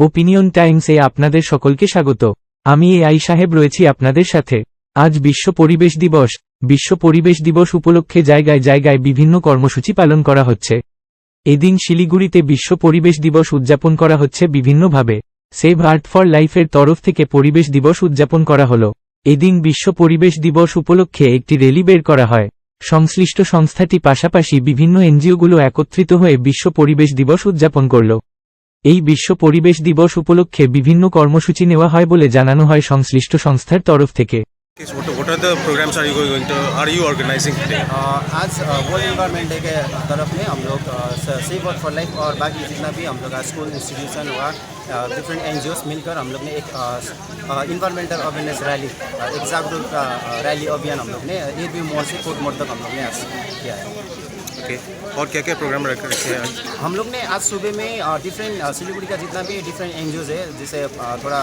Opinion টাইমসে আপনাদের সকলকে স্বাগত। আমি এ আই সাহেব রয়েছি আপনাদের সাথে। আজ বিশ্ব পরিবেশ দিবস। বিশ্ব পরিবেশ দিবস উপলক্ষে জায়গায় জায়গায় বিভিন্ন কর্মসূচি পালন করা হচ্ছে। এদিন শিলিগুড়িতে বিশ্ব পরিবেশ দিবস উদযাপন করা হচ্ছে বিভিন্নভাবে। সেভ আর্ট ফর লাইফের তরফ থেকে পরিবেশ দিবস উদযাপন করা হলো। এদিন বিশ্ব পরিবেশ দিবস উপলক্ষে একটি র্যালি বের করা হয়। সংশ্লিষ্ট সংস্থাটি পাশাপাশি বিভিন্ন এনজিওগুলো একত্রিত হয়ে বিশ্ব পরিবেশ দিবস উদযাপন করল। এই বিশ্ব পরিবেশ দিবস উপলক্ষে বিভিন্ন কর্মসূচি নেওয়া হয় বলে জানানো হয় সংশ্লিষ্ট সংস্থার তরফ থেকে Yes, What, what are the programs are you going to are you organizing today? अ, आज वर्ल्ड इन्वायरमेंट डे के तरफ में हम लोग सेव वर्ल्ड फॉर लाइफ और बाकी जितना भी हम लोग का स्कूल इंस्टीट्यूशन हुआ डिफरेंट एन मिलकर हम लोग ने एक इन्वायरमेंटल अवेयरनेस रैली अ, एक जागरूकता अ, रैली अभियान हम लोग ने ए बी मोड़ से कोट मोड़ तक हम लोग ने आज किया है Okay. और क्या क्या प्रोग्राम रख हैं आज? हम लोग ने आज सुबह में डिफरेंट सिलीगुड़ी का जितना भी डिफरेंट एन है, जैसे थोड़ा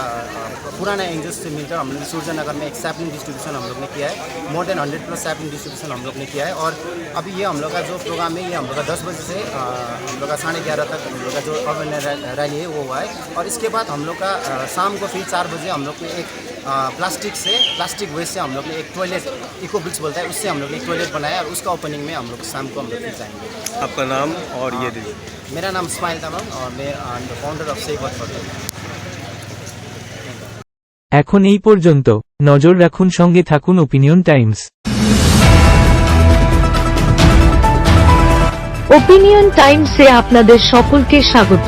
पुराना एन से मिलकर हम लोग सूर्य नगर में एक सैपलिंग डिस्ट्रीब्यूशन हम लोग ने किया है। More than hundred plus sapling distribution हम लोग ने किया है। और अभी ये हम लोग का जो प्रोग्राम है, ये हम लोग का दस बजे से हम लोग का साढ़े ग्यारह तक हम लोग का जो अवेयरनेस रैली है, वो हुआ है। और इसके बाद हम लोग का शाम को फिर चार बजे हम लोग ने एक प्लास्टिक से प्लास्टिक वेस्ट से हम लोग ने एक टॉयलेट इको ब्रिक्स बोलता है उससे हम लोग ने एक टॉयलेट बनाया और उसका ओपनिंग में हम लोग शाम को हम लोग फिर जाएंगे आपका नाम और ये दीजिए मेरा नाम स्माइल तमाम और मैं the founder of save world for life এখন এই পর্যন্ত নজর রাখুন সঙ্গে থাকুন ওপিনিয়ন টাইমস ওপিনিয়ন টাইমসে আপনাদের সকলকে স্বাগত